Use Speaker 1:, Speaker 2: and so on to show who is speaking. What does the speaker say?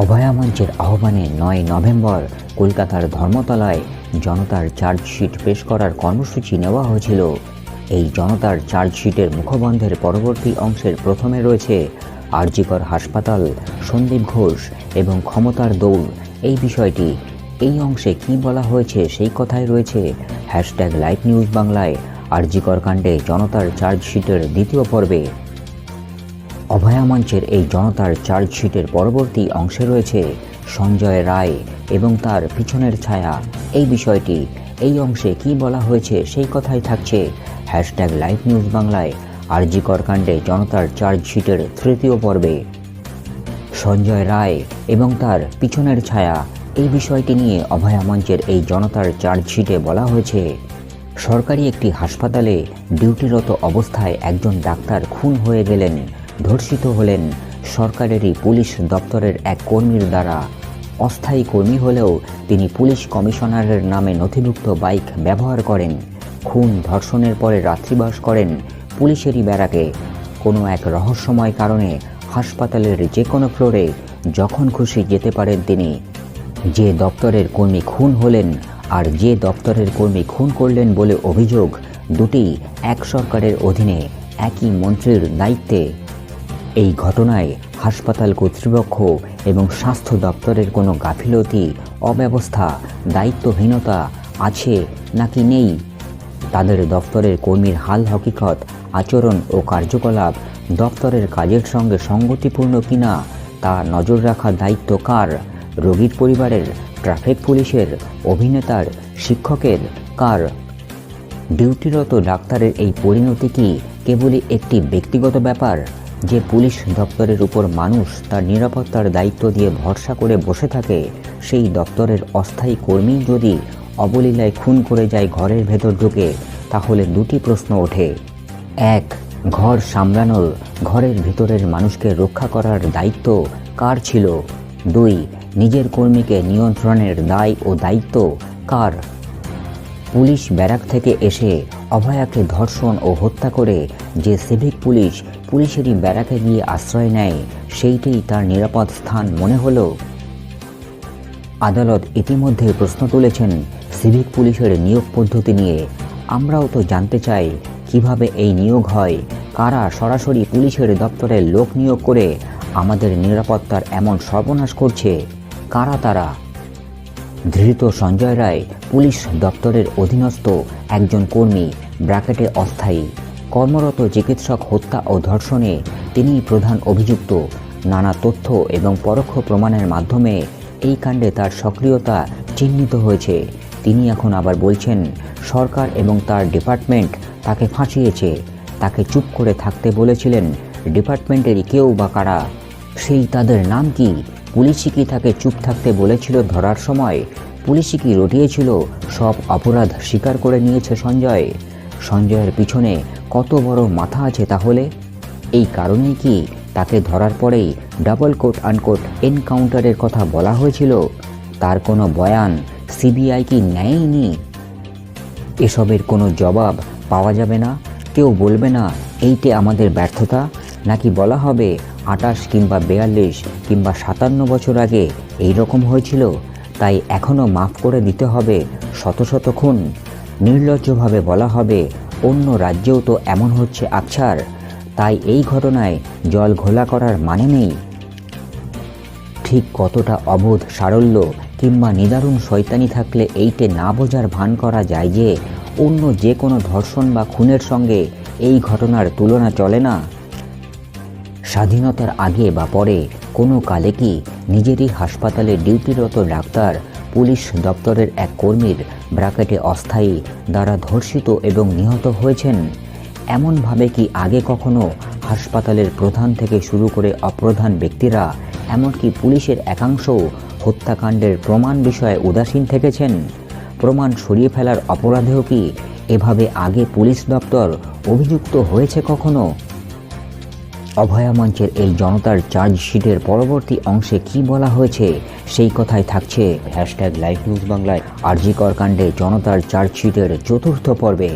Speaker 1: অভয়া মঞ্চের আহ্বানে নয় নভেম্বর কলকাতার ধর্মতলায় জনতার চার্জশিট পেশ করার কর্মসূচি নেওয়া হয়েছিল। এই জনতার চার্জশিটের মুখবন্ধের পরবর্তী অংশের প্রথমে রয়েছে আরজিকর হাসপাতাল, সন্দীপ ঘোষ এবং ক্ষমতার দৌড়। এই বিষয়টি, এই অংশে কি বলা হয়েছে সেই কথাই রয়েছে হ্যাশট্যাগ লাইভ নিউজ বাংলায় আরজিকর কাণ্ডে জনতার চার্জশিটের দ্বিতীয় পর্বে। অভয়া মঞ্চের এই জনতার চার্জশিটের পরবর্তী অংশে রয়েছে সঞ্জয় রায় এবং তার পিছনের ছায়া। এই বিষয়টি, এই অংশে কি বলা হয়েছে সেই কথাই থাকছে হ্যাশট্যাগ লাইভ নিউজ বাংলায় আরজিকর কাণ্ডে জনতার চার্জশিটের তৃতীয় পর্বে। সঞ্জয় রায় এবং তার পিছনের ছায়া, এই বিষয়টি নিয়ে অভয়া মঞ্চের এই জনতার চার্জশিটে বলা হয়েছে, সরকারি একটি হাসপাতালে ডিউটিরত অবস্থায় একজন ডাক্তার খুন হয়ে গেলেন। ধর্ষিত হলেন সরকারেরই পুলিশ দপ্তরের এক কর্মীর দ্বারা। অস্থায়ী কর্মী হলেও তিনি পুলিশ কমিশনারের নামে নথিভুক্ত বাইক ব্যবহার করেন। খুন ধর্ষণের পরে রাত্রিবাস করেন পুলিশেরই ব্যারাকে। কোনো এক রহস্যময় কারণে হাসপাতালের যে কোনো ফ্লোরে যখন খুশি যেতে পারেন তিনি। যে দপ্তরের কর্মী খুন হলেন আর যে দপ্তরের কর্মী খুন করলেন বলে অভিযোগ, দুটি এক সরকারের অধীনে একই মন্ত্রীর দায়িত্বে এই ঘটনায় হাসপাতাল কর্তৃপক্ষ এবং স্বাস্থ্য দপ্তরের কোনো গাফিলতি, অব্যবস্থা, দায়িত্বহীনতা আছে নাকি নেই? তাদের দপ্তরের কর্মীর হাল হকিকত, আচরণ ও কার্যকলাপ দপ্তরের কাজের সঙ্গে সঙ্গতিপূর্ণ কিনা তা নজর রাখার দায়িত্ব কার? রোগীর পরিবারের, ট্রাফিক পুলিশের, অভিনেতার, শিক্ষকের কার? ডিউটিরত ডাক্তারের এই পরিণতি কি কেবলই একটি ব্যক্তিগত ব্যাপার? যে পুলিশ দপ্তরের উপর মানুষ তার নিরাপত্তার দায়িত্ব দিয়ে ভরসা করে বসে থাকে, সেই দপ্তরের অস্থায়ী কর্মী যদি অবলীলায় খুন করে যায় ঘরের ভেতর ঢুকে, তাহলে দুটি প্রশ্ন ওঠে। এক, ঘর সামলানোর, ঘরের ভিতরের মানুষকে রক্ষা করার দায়িত্ব কার ছিল? দুই, নিজের কর্মীকে নিয়ন্ত্রণের দায় ও দায়িত্ব কার? পুলিশ ব্যারাক থেকে এসে অভয়াকে ধর্ষণ ও হত্যা করে যে সিভিক পুলিশ পুলিশেরই ব্যারাকে গিয়ে আশ্রয় নেয়, সেইটাই তার নিরাপদ স্থান মনে হলো। আদালত ইতিমধ্যে প্রশ্ন তুলেছেন, সিভিক পুলিশের নিয়োগ পদ্ধতি নিয়ে। আমরাও তো জানতে চাই, কীভাবে এই নিয়োগ হয়, কারা সরাসরি পুলিশের দপ্তরে লোক নিয়োগ করে আমাদের নিরাপত্তার এমন সর্বনাশ করছে, কারা তারা? ধৃত সঞ্জয় রায় পুলিশ দপ্তরের অধীনস্থ একজন কর্মী, ব্র্যাকেটে অস্থায়ী। কর্মরত চিকিৎসক হত্যা ও ধর্ষণে তিনি প্রধান অভিযুক্ত। নানা তথ্য এবং পরোক্ষ প্রমাণের মাধ্যমে এই কাণ্ডে তার সক্রিয়তা চিহ্নিত হয়েছে। তিনি এখন আবার বলছেন, সরকার এবং তার ডিপার্টমেন্ট তাকে ফাঁসিয়েছে। তাকে চুপ করে থাকতে বলেছিলেন ডিপার্টমেন্টেরই কেউ বা কারা? সেই তাদের নাম কি? পুলিশই কি তাকে চুপ থাকতে বলেছিল ধরার সময়। পুলিশই কি রটিয়েছিল, সব অপরাধ স্বীকার করে নিয়েছে সঞ্জয়। সঞ্জয়ের পিছনে কত বড় মাথা আছে তাহলে? এই কারণেই কি তাকে ধরার পরেই ডাবল কোট আনকোট এনকাউন্টারের কথা বলা হয়েছিল? তার কোনো বয়ান সিবিআই কি নেয়নি? এসবের কোনো জবাব পাওয়া যাবে না? কেউ বলবে না, এইটে আমাদের ব্যর্থতা? নাকি বলা হবে আটাশ কিংবা বেয়াল্লিশ কিংবা সাতান্ন বছর আগে এই রকম হয়েছিল, তাই এখনও মাফ করে দিতে হবে শত শত খুন। নির্লজ্জভাবে বলা হবে, অন্য রাজ্যেও তো এমন হচ্ছে আকছার তাই এই ঘটনায় জল ঘোলা করার মানে নেই। ঠিক কতটা অবোধ সারল্য কিংবা নিদারুণ শয়তানি থাকলে এইটে না বোঝার ভান করা যায় যে, অন্য যে কোনো ধর্ষণ বা খুনের সঙ্গে এই ঘটনার তুলনা চলে না। স্বাধীনতার আগে বা পরে কোনো কালে কি নিজেরই হাসপাতালে ডিউটিরত ডাক্তার, পুলিশ দপ্তরের এক কর্মীর ব্রাকেটে অস্থায়ী দ্বারা ধর্ষিত এবং নিহত হয়েছেন? এমনভাবে কি আগে কখনো হাসপাতালের প্রধান থেকে শুরু করে অপ্রধান ব্যক্তিরা, এমনকি পুলিশের একাংশও হত্যাকাণ্ডের প্রমাণ বিষয়ে উদাসীন থেকেছেন? প্রমাণ সরিয়ে ফেলার অপরাধেও কি এভাবে আগে পুলিশ দপ্তর অভিযুক্ত হয়েছে কখনো? অভয়া মঞ্চের এই জনতার চার্জশিটের পরবর্তী অংশে কি বলা হয়েছে, সেই কথাই থাকছে হ্যাশট্যাগ লাইভ নিউজ বাংলায় আরজি কাণ্ডে জনতার চার্জশিটের চতুর্থ পর্বে।